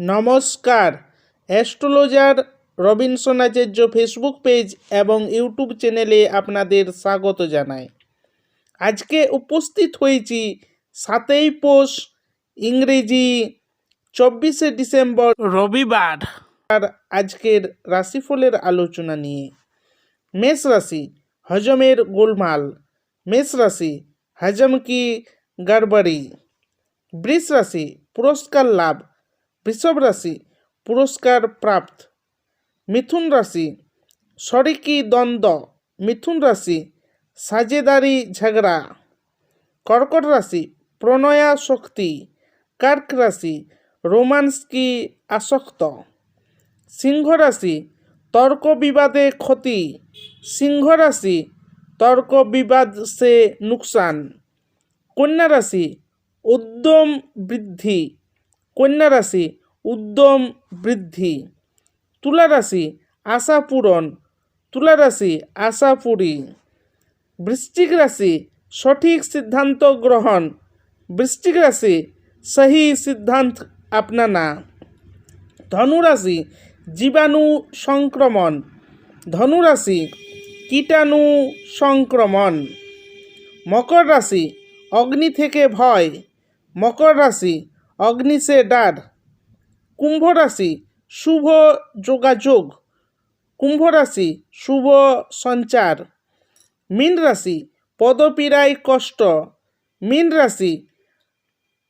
নমস্কার। Astrologer Robinson Acharya Facebook page এবং YouTube চ্যানেলে আপনাদের স্বাগত জানাই। আজকে উপস্থিত হয়েছি সাতই পোষ ইংরেজি চব্বিশে ডিসেম্বর। রবিবার। আর আজকের রাশিফলের আলোচনা নিয়ে। মেষ রাশি হজমের গোলমাল। মেষ রাশি হজম কি গড়বড়ি। বৃষ রাশি পুরস্কার লাভ। বৃষভ রাশি, পুরস্কার প্রাপ্ত। মিথুন রাশি শরিকি দ্বন্দ্ব। মিথুন রাশি, সাজেদারি ঝগড়া। কর্কট রাশি, প্রণয়া শক্তি। কর্ক রাশি, রোমান্স কি আসক্ত। সিংহ রাশি, তর্ক বিবাদে ক্ষতি। সিংহ রাশি, তর্ক বিবাদ সে নুকসান। কন্যা রাশি, উদ্যম বৃদ্ধি। কন্যা রাশি উদ্যম বৃদ্ধি। তুলা রাশি আশা পূরণ। তুলা রাশি আশা পুরী। বৃশ্চিক রাশি, সঠিক সিদ্ধান্ত গ্রহণ। বৃশ্চিক রাশি, সহি সিদ্ধান্ত আপনানা। ধনুরাশি, জীবাণু সংক্রমণ। ধনুরাশি, কীটাণু সংক্রমণ। মকর রাশি, অগ্নি থেকে ভয়। মকর রাশি অগ্নি সে ডার। কুম্ভ রাশি, শুভ যোগাযোগ। কুম্ভ রাশি, শুভ সঞ্চার। মীন রাশি, পদপীড়ায় কষ্ট। মীন রাশি,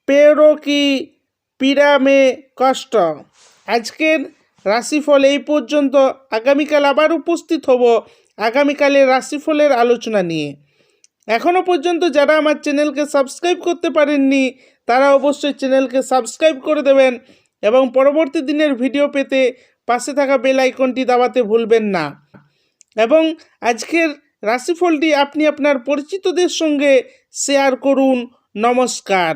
পেরো কি পিরামে কষ্ট। আজকের রাশিফল এই পর্যন্ত। আগামীকাল আবার উপস্থিত হব আগামীকালের রাশিফলের আলোচনা নিয়ে। এখনও পর্যন্ত যারা আমার চ্যানেলকে সাবস্ক্রাইব করতে পারেননি তারা অবশ্যই চ্যানেলকে সাবস্ক্রাইব করে দেবেন এবং পরবর্তী দিনের ভিডিও পেতে পাশে থাকা বেল আইকনটি দাবাতে ভুলবেন না। এবং আজকের রাশিফলটি আপনি আপনার পরিচিতদের সঙ্গে শেয়ার করুন। নমস্কার।